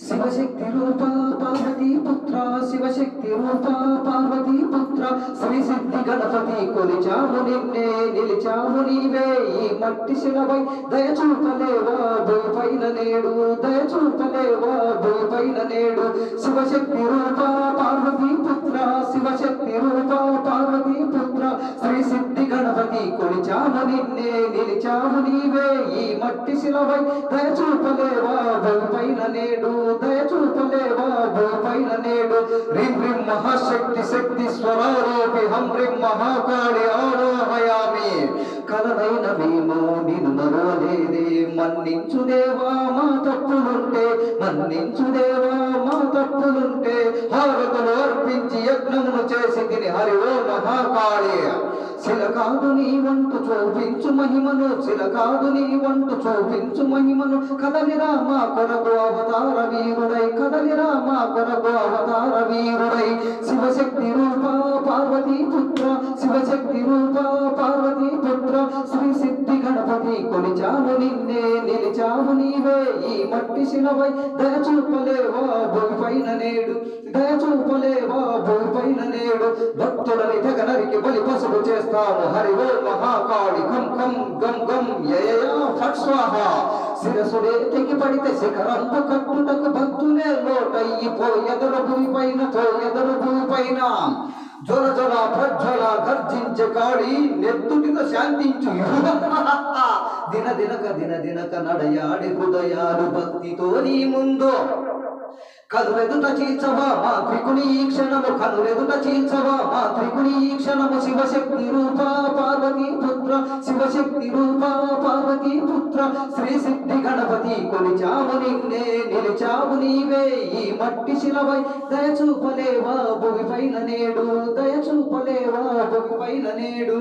శివశక్తి రూప పార్వతీ పుత్ర శివశక్తి రూప పార్వతీ పుత్ర శ్రీ సిద్ధి గణపతి కొలిచాము నిన్నే నిలిచాము నీవే ఈ మట్టి శిలపై దయచూపలేవా భూపైన నేడు? దయచూపలేవా భూపైన నేడు? శివశక్తి రూప పార్వతీ పుత్ర నిలిచాను నిన్నే నిలిచాను నీవే ఈ మట్టి శిలవై దయచూపలేవా భూపైన నేడు దయచూపలేవా భూపైన నేడు. రిం రిం మహాశక్తి శక్తి స్వరారోపి హం రిం మహాకాళి ఆరోహయామి. కలనైన మేము నిన్ను మరవలేదే మన్నించు దేవా మా తప్పులు మన్నించుదేవా మా తప్పులుంటే హారతులు అర్పించి యజ్ఞమును చేసి తిని హరి ఓ మహాకాళి. శిల కాదు నీ వంటు చూపించు మహిమను శిల కాదు నీ వంటు చూపించు మహిమను. కదలిరా మా కొరకు అవతార వీరుడై కదలిరా మా కొరకు అవతార వీరుడై. శివశక్తి రూప పార్వతీ పుత్ర శివశక్తి రూప పార్వతీ పుత్ర. శ్రీ సిద్ధి గణపతి కొలిచాము నిన్నే రాము నీవే ఈ మట్టి శిలవై. దయచూపలేవా భూమిపైన నేడు. దయచూపలేవా భూమిపైన నేడు. భక్తులని తెగనరికి బలి పసుపు చేస్తాము. హరి ఓ మహాకాళి. కం కం గం గం యయయా ఫట్ స్వాహ. శిరసుడే తెగి పడితే శిఖరంపు కట్టుటకు భక్తులే లోటయ్యి. పోయెదరు భూమిపైన పోయెదరు భూమిపైన జ్వర జ్వర ప్రజ్వల గర్జించే కాళి నెత్తుటితో ದಿನ ದಿನಕ ದಿನ ದಿನಕ ನಡೆಯಾಡಿ ಹೃದಯಾರು హృదయాలు భక్తితో ಮುಂದು ముందు. కనులెదుట చీల్చవా మా త్రికుని ఈ క్షణము? కనులెదుట చీల్చవా మా త్రికుని ఈ క్షణము? శివశక్తి రూప పార్వతీ పుత్ర శివశక్తి రూప పార్వతీ పుత్ర. శ్రీ సిద్ధి గణపతి కొలిచాము నిన్నే నిలిచావు నీవే. ఈ మట్టి శిలవై దయచూపలేవా భూమి పైన నేడు దయచూపలేవా భూమిపైన నేడు